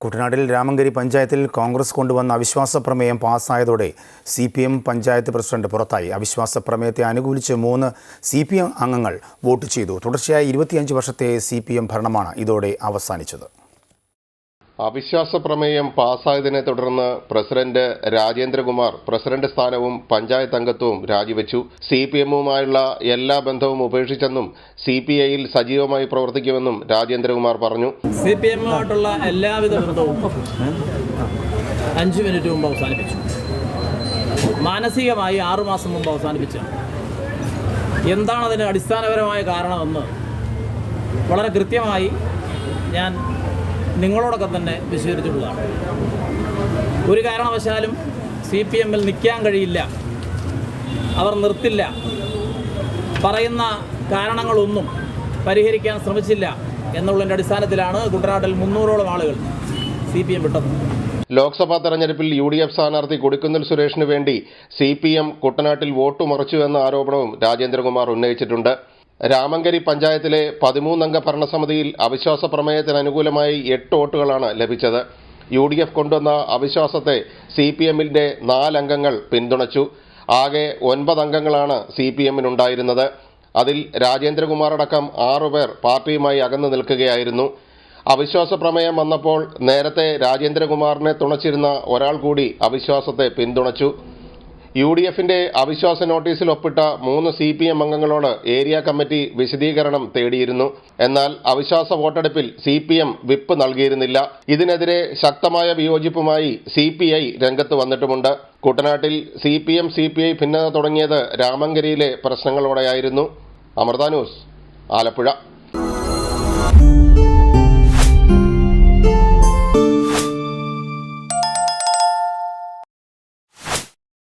കുട്ടനാട്ടിൽ രാമങ്കരി പഞ്ചായത്തിൽ കോൺഗ്രസ് കൊണ്ടുവന്ന അവിശ്വാസ പ്രമേയം പാസ്സായതോടെ C P M panchayat president പുറത്തായി. അവിശ്വാസ പ്രമേയത്തെ അനുകൂലിച്ച് മൂന്ന് സി പി എം അംഗങ്ങൾ വോട്ട് ചെയ്തു. തുടർച്ചയായി ഇരുപത്തിയഞ്ച് വർഷത്തെ സി പി എം ഭരണമാണ് ഇതോടെ അവസാനിച്ചത്. അവിശ്വാസ പ്രമേയം പാസ്സായതിനെ തുടർന്ന് പ്രസിഡന്റ് രാജേന്ദ്രകുമാർ പ്രസിഡന്റ് സ്ഥാനവും പഞ്ചായത്ത് അംഗത്വവും രാജിവെച്ചു. സി പി എമ്മുമായുള്ള എല്ലാ ബന്ധവും ഉപേക്ഷിച്ചെന്നും സി പി ഐയിൽ സജീവമായി പ്രവർത്തിക്കുമെന്നും രാജേന്ദ്രകുമാർ പറഞ്ഞു. സി പി എമ്മുമായിട്ടുള്ള എല്ലാവിധ ബന്ധവും അഞ്ച് മിനിറ്റ് മുമ്പ് അവസാനിപ്പിച്ചു. മാനസികമായി ആറുമാസം മുമ്പ് അവസാനിപ്പിച്ചു എന്താണ് അതിന് അടിസ്ഥാനപരമായ കാരണമെന്ന് വളരെ കൃത്യമായി ഞാൻ നിങ്ങളോടൊക്കെ തന്നെ വിശദീകരിച്ചിട്ടുള്ളതാണ്. ഒരു കാരണവശാലും സി പി എമ്മിൽ നിൽക്കാൻ കഴിയില്ല. അവർ നിർത്തില്ല. പറയുന്ന കാരണങ്ങളൊന്നും പരിഹരിക്കാൻ ശ്രമിച്ചില്ല എന്നുള്ളതിന്റെ അടിസ്ഥാനത്തിലാണ് കുട്ടനാട്ടിൽ മുന്നൂറോളം ആളുകൾ സി പി എം വിട്ടത്. ലോക്സഭാ തെരഞ്ഞെടുപ്പിൽ യു ഡി എഫ് സ്ഥാനാർത്ഥി കൊടിക്കുന്നിൽ സുരേഷിന് വേണ്ടി സി പി എം കുട്ടനാട്ടിൽ വോട്ട് മറിച്ചു എന്ന ആരോപണവും രാജേന്ദ്രകുമാർ ഉന്നയിച്ചിട്ടുണ്ട്. രാമങ്കരി പഞ്ചായത്തിലെ പതിമൂന്നംഗ ഭരണസമിതിയിൽ അവിശ്വാസ പ്രമേയത്തിന് അനുകൂലമായി എട്ട് വോട്ടുകളാണ് ലഭിച്ചത്. യു ഡി എഫ് കൊണ്ടുവന്ന അവിശ്വാസത്തെ സി പി എമ്മിന്റെ നാലംഗങ്ങൾ പിന്തുണച്ചു. ആകെ ഒൻപത് അംഗങ്ങളാണ് സി പി എമ്മിനുണ്ടായിരുന്നത് അതിൽ രാജേന്ദ്രകുമാർ അടക്കം ആറുപേർ പാർട്ടിയുമായി അകന്നു നിൽക്കുകയായിരുന്നു. അവിശ്വാസ പ്രമേയം വന്നപ്പോൾ നേരത്തെ രാജേന്ദ്രകുമാറിനെ തുണച്ചിരുന്ന ഒരാൾ കൂടി അവിശ്വാസത്തെ പിന്തുണച്ചു. യു ഡി എഫിന്റെ അവിശ്വാസ നോട്ടീസിൽ ഒപ്പിട്ട മൂന്ന് സി പി എം അംഗങ്ങളോട് ഏരിയ കമ്മിറ്റി വിശദീകരണം തേടിയിരുന്നു. എന്നാൽ അവിശ്വാസ വോട്ടെടുപ്പിൽ സി പി എം വിപ്പ് നൽകിയിരുന്നില്ല. ഇതിനെതിരെ ശക്തമായ വിയോജിപ്പുമായി സി പി ഐ രംഗത്ത് വന്നിട്ടുമുണ്ട്. കുട്ടനാട്ടിൽ C P M C P I ഭിന്നത തുടങ്ങിയത് രാമങ്കരിയിലെ പ്രശ്നങ്ങളോടെയായിരുന്നു. അമൃത ന്യൂസ് ആലപ്പുഴ.